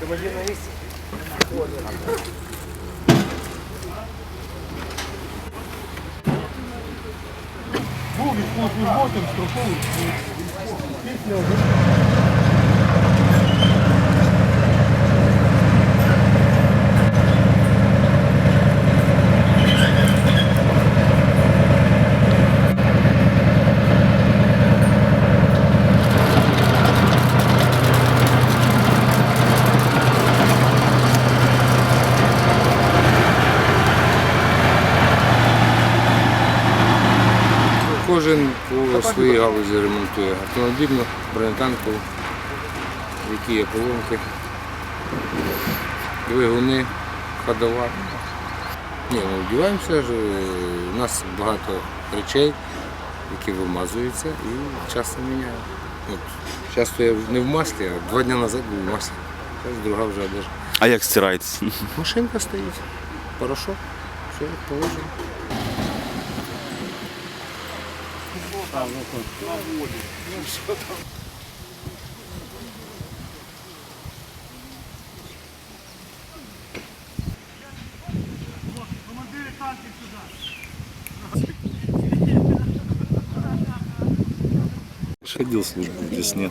Командир на місці? Був військовослужбовцем строковий. Після Кожен по своїй галузі ремонтує автомобільну, бронетанкову, які є поломки, двигуни, ходова. Ні, ми вдіваємося ж, е, у нас багато речей, які вимазуються і часто міняємо. От, часто я не в маслі, а два дні назад був в маслі. Зараз друга вже одежа. А як стирається? Машинка стоїть, порошок, все як положено. Ходил службу в Десне,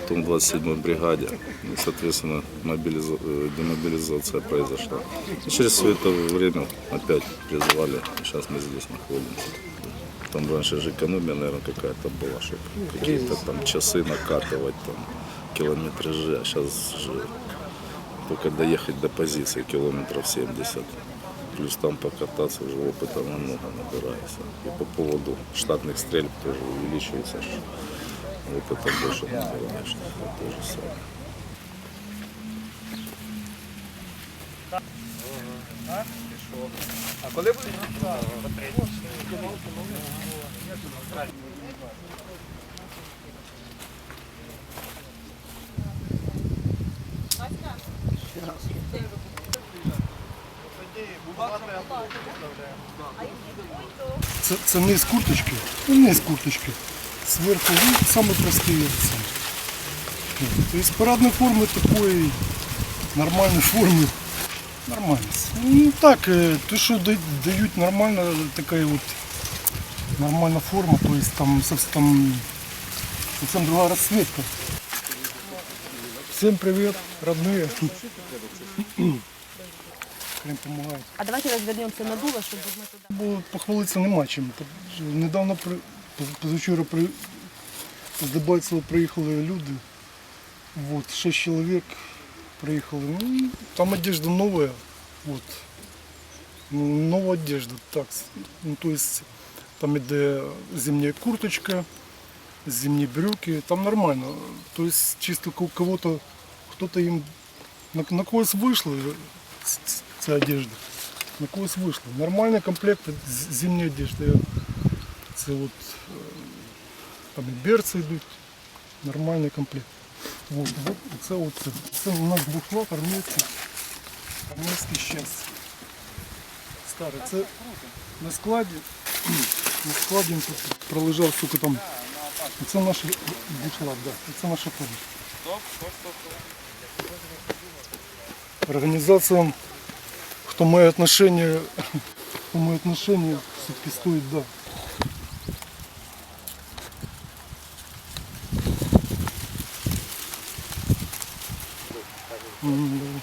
потом в 27-й бригаде. И, соответственно, мобилиза- э, демобилизация произошла. И через все это время опять призвали. Сейчас мы здесь находимся. Там раньше же экономия, наверное, какая-то была, чтобы какие-то там часы накатывать, там километражи. А сейчас же только доехать до позиции километров 70. Плюс там покататься уже опыта намного набирается. И по поводу штатных стрельб тоже увеличивается. ж Опыта больше набираешь. Это то же самое. А коли ви? Це, це низ курточки, ну низ курточки. Сверху ну, самый простые це. Ну, То есть парадной формы такой, нормальной формы, нормально. Ну так, э, то, что да- дают нормально, такая вот нормальная форма, то есть там совсем, там, совсем другая расцветка. Всем привет, родные. Хрен помогает. А давайте розвернемося на дуло, щоб ми туди. Бо похвалитися нема чим. Недавно при позавчора при з Дебальцева приїхали люди. Вот, шесть чоловік приїхали. Ну, там одежда новая. Вот. Ну, Нова одежда. Так. Ну, то есть там іде зимняя курточка, зимні брюки. Там нормально. То есть чисто у кого-то хто-то їм на, на когось вийшло ц- ц- ця одежда. На когось вийшло. Нормальний комплект з- зимньої одежди. Це от е, там і берці йдуть. Нормальний комплект. Вот, вот, це, от, це, у нас бушлат армійський. Армійський щастя. Старий. Це на складі. На складі тут пролежав, сука, там. Це наш бушлат, да. Це наша помощь. Организациям, кто мое отношение, кто мое отношение, все-таки стоит, да. 嗯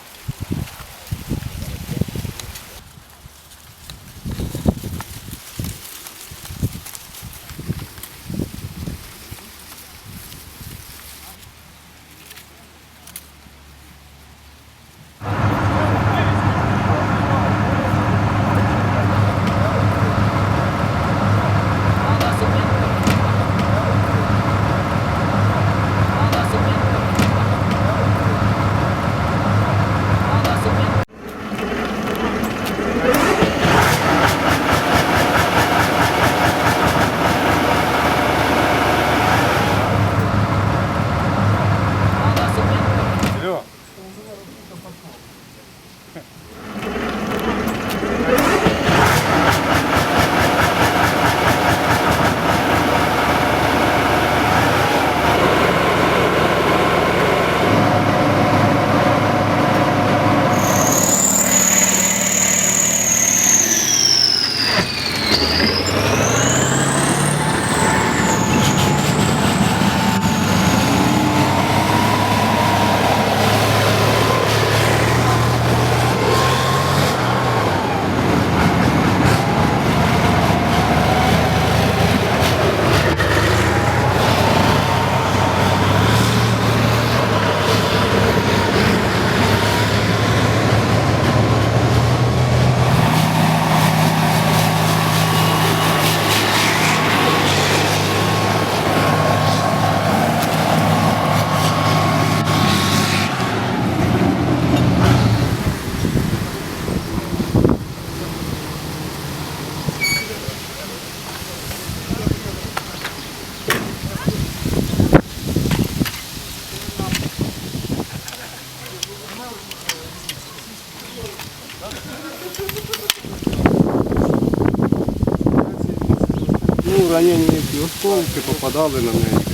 да. в районі ці осколки попадали на неї.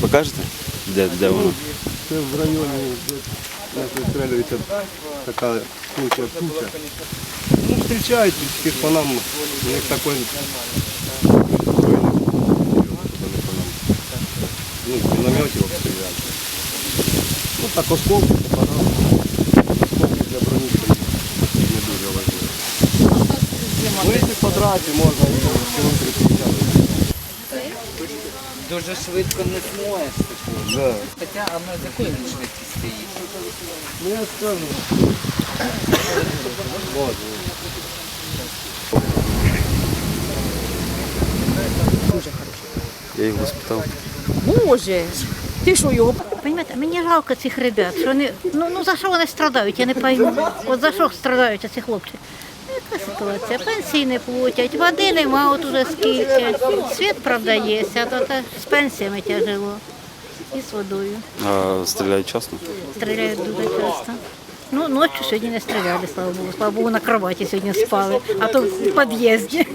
Покажете? Де, де воно? Це в районі, де нас вистрілюється така куча туча. Ну, зустрічають тільки по нам, у них такої ну, з мінометів обстріляли. Ну так осколки попадали. Осколки для броні це не дуже важливо. Ну, якщо по трасі можна і кілометрів 50. Дуже швидко не зможеш. Да. Хоча, а ми з якої він швидкості їде? Ну я скажу. Я його спитав. Боже, ти що його? Понимаєте, мені жалко цих ребят, що вони, ну, ну за що вони страдають, я не пойму. От за що страдають ці хлопці? Яка ситуація? Пенсії не платять, води нема от уже скільки. Світ, правда, є, а то та з пенсіями тяжело. І з водою. А стріляють часто? Стріляють дуже часто. Ну, ночі сьогодні не стріляли, слава Богу. Слава Богу, на кроваті сьогодні спали, а то в під'їзді.